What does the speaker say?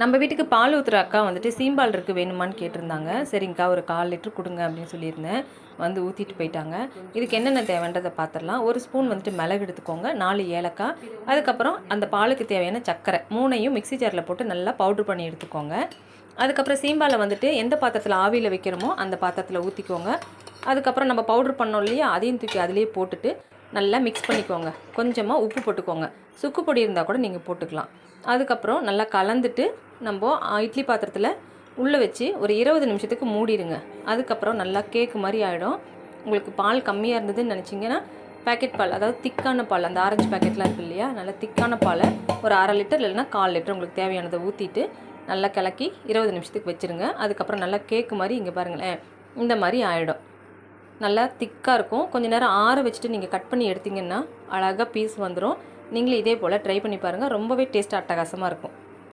நம்ம வீட்டுக்கு பால் ஊற்றுற அக்கா வந்துட்டு சீம்பால் இருக்குது வேணுமான்னு கேட்டிருந்தாங்க. சரிங்கக்கா ஒரு கால் லிட்டர் கொடுங்க அப்படின்னு சொல்லியிருந்தேன். வந்து ஊற்றிட்டு போயிட்டாங்க. இதுக்கு என்னென்ன தேவைன்றதை பார்த்துடலாம் ஒரு ஸ்பூன் வந்துட்டு மிளகு எடுத்துக்கோங்க. நாலு ஏலக்காய். அதுக்கப்புறம் அந்த பாலுக்கு தேவையான சர்க்கரை. மூணையும் மிக்ஸி ஜாரில் போட்டு நல்லா பவுட்ரு பண்ணி எடுத்துக்கோங்க. அதுக்கப்புறம் சீம்பாலை வந்துட்டு எந்த பாத்திரத்தில் ஆவியில் வைக்கிறோமோ அந்த பாத்திரத்தில் ஊற்றிக்கோங்க அதுக்கப்புறம் நம்ம பவுட்ரு பண்ணோம் இல்லையா அதையும் தூக்கி அதிலேயே போட்டுட்டு நல்லா மிக்ஸ் பண்ணிக்கோங்க. கொஞ்சமாக உப்பு போட்டுக்கோங்க. சுக்கு பொடி இருந்தால் கூட நீங்கள் போட்டுக்கலாம். அதுக்கப்புறம் நல்லா கலந்துட்டு நம்ம இட்லி பாத்திரத்தில் உள்ளே வச்சு ஒரு இருபது நிமிஷத்துக்கு மூடிடுங்க. அதுக்கப்புறம் நல்லா கேக்கு மாதிரி ஆகிடும் உங்களுக்கு பால் கம்மியாக இருந்ததுன்னு நினச்சிங்கன்னா பேக்கெட் பால் அதாவது திக்கான பால் அந்த ஆரஞ்சு பேக்கெட்லாம் இருக்குது இல்லையா? நல்லா திக்கான பாலை ஒரு அரை லிட்டர் இல்லைன்னா கால் லிட்டர் உங்களுக்கு தேவையானதை ஊற்றிட்டு நல்லா கலக்கி இருபது நிமிஷத்துக்கு வச்சுருங்க. அதுக்கப்புறம் நல்லா கேக்கு மாதிரி இங்கே பாருங்களேன். இந்த மாதிரி ஆகிடும் நல்லா திக்காக இருக்கும். கொஞ்ச நேரம் ஆற வச்சுட்டு நீங்கள் கட் பண்ணி எடுத்தீங்கன்னா அழகாக பீஸ் வந்துடும் நீங்களும் இதே போல் ட்ரை பண்ணி பாருங்கள் ரொம்பவே டேஸ்ட் அட்டகாசமாக இருக்கும்.